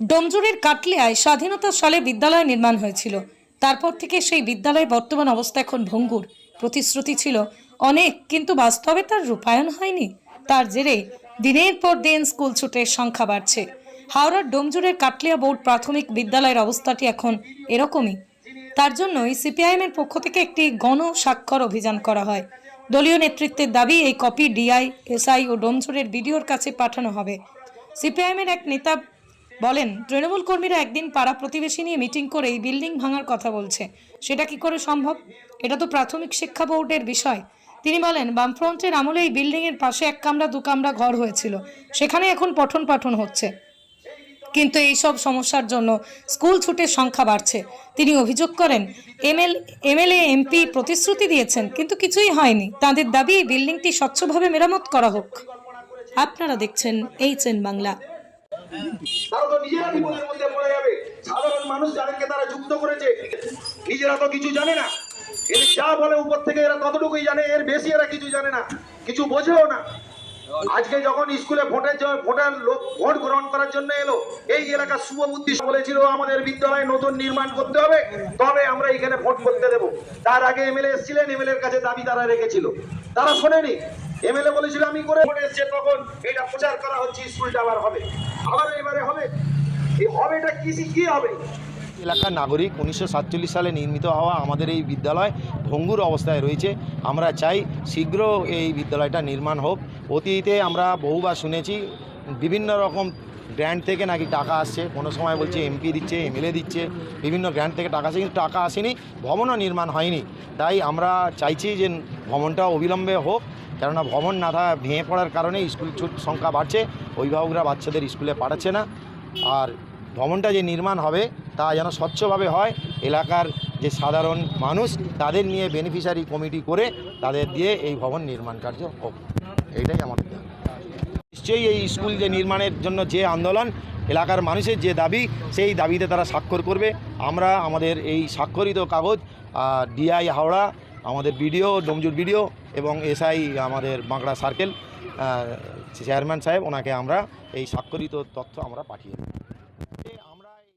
ডোমজুরের কাটলিয়ায় স্বাধীনতার সালে বিদ্যালয় নির্মাণ হয়েছিল। তারপর থেকে সেই বিদ্যালয়ের বর্তমান অবস্থা এখন ভঙ্গুর। প্রতিশ্রুতি ছিল, অনেক, কিন্তু বাস্তবে তার রূপায়ণ হয়নি। তার জেরে দিনের পর দিন স্কুল ছুটের সংখ্যা বাড়ছে। হাওড়ার ডোমজুরের কাটলিয়া বোর্ড প্রাথমিক বিদ্যালয়ের অবস্থাটি এখন এরকমই। তার জন্যই সিপিআইএমের পক্ষ থেকে একটি গণ স্বাক্ষর অভিযান করা হয়। দলীয় নেতৃত্বের দাবি, এই কপি ডিআই, এসআই ও ডোমজুরের বিডিওর কাছে পাঠানো হবে। সিপিআইএমের এক নেতা বলেন, তৃণমূল কর্মীরা একদিন পাড়া প্রতিবেশী নিয়ে মিটিং করে এই বিল্ডিং ভাঙার কথা বলছে। সেটা কি করে সম্ভব? এটা তো প্রাথমিক শিক্ষা বোর্ডের বিষয়। তিনি বলেন, বামফ্রন্টের আমলে এই বিল্ডিং এর পাশে এক কামরা দু কামরা ঘর হয়েছিল। সেখানে এখন পঠন পাঠন হচ্ছে। কিন্তু এই সব সমস্যার জন্য স্কুল ছুটের সংখ্যা বাড়ছে। তিনি অভিযোগ করেন, এমএল, এমএলএ, এমপি প্রতিশ্রুতি দিয়েছেন, কিন্তু কিছুই হয়নি। তাদের দাবি, বিল্ডিংটি স্বচ্ছভাবে মেরামত করা হোক। আপনারা দেখছেন এইচ এন বাংলা। তারা তো নিজেরা বিপদের মধ্যে পড়ে যাবে। সাধারণ মানুষ যাদেরকে তারা যুক্ত করেছে, নিজেরা তো কিছু জানে না। এর যা বলে উপর থেকে এরা ততটুকুই জানে, এর বেশি এরা কিছু জানে না, কিছু বোঝেও না। আজকে যখন স্কুলে ভোটের ভোটার লোক ভোট গ্রহণ করার জন্য এলো, এই এলাকার শুভবুদ্ধি বলেছিল, আমাদের বিদ্যালয় নতুন নির্মাণ করতে হবে, তবে আমরা এখানে ভোট করতে দেব। তার আগে এমএলএ এসেছিলেন এমএলএ এর কাছে দাবি তারা রেখেছিল। তারা শোনেনি। এমএলএ বলেছিল, আমি করে এসছে তখন এটা প্রচার করা হচ্ছে স্কুলটা আবার হবে। আবার এবারে হবে। এই হবেটা কি কি হবে? এলাকার নাগরিক উনিশশো সাতচল্লিশ সালে নির্মিত হওয়া আমাদের এই বিদ্যালয় ভঙ্গুর অবস্থায় রয়েছে। আমরা চাই শীঘ্র এই বিদ্যালয়টা নির্মাণ হোক। অতীতে আমরা বহুবার শুনেছি, বিভিন্ন রকম গ্র্যান্ট থেকে নাকি টাকা আসছে। কোনো সময় বলছে এমপি দিচ্ছে এমএলএ দিচ্ছে, বিভিন্ন গ্র্যান্ড থেকে টাকা আসছে কিন্তু টাকা আসেনি, ভবনও নির্মাণ হয়নি। তাই আমরা চাইছি যে ভবনটা অবিলম্বে হোক, কেননা ভবন না থাকা ভেঙে পড়ার কারণে স্কুল ছুট সংখ্যা বাড়ছে, অভিভাবকরা বাচ্চাদের স্কুলে পাঠাচ্ছে না। আর ভবনটা যে নির্মাণ হবে, তা যেন স্বচ্ছভাবে হয়, এলাকার যে সাধারণ মানুষ, তাদের নিয়ে বেনিফিশিয়ারি কমিটি করে, তাদের দিয়ে এই ভবন নির্মাণ কার্য হোক। এইটাই আমার দাবি। নিশ্চয়ই এই স্কুল যে নির্মাণের জন্য যে আন্দোলন, এলাকার মানুষের যে দাবি, সেই দাবিতে তারা স্বাক্ষর করবে আমরা আমাদের এই স্বাক্ষরিত কাগজ ডিআই হাওড়া, আমাদের বিডিও, ডোমজুর বিডিও এবং এসআই আমাদের বাঁকড়া সার্কেল চেয়ারম্যান সাহেব, ওনাকে আমরা এই স্বাক্ষরিত তথ্য আমরা পাঠিয়ে।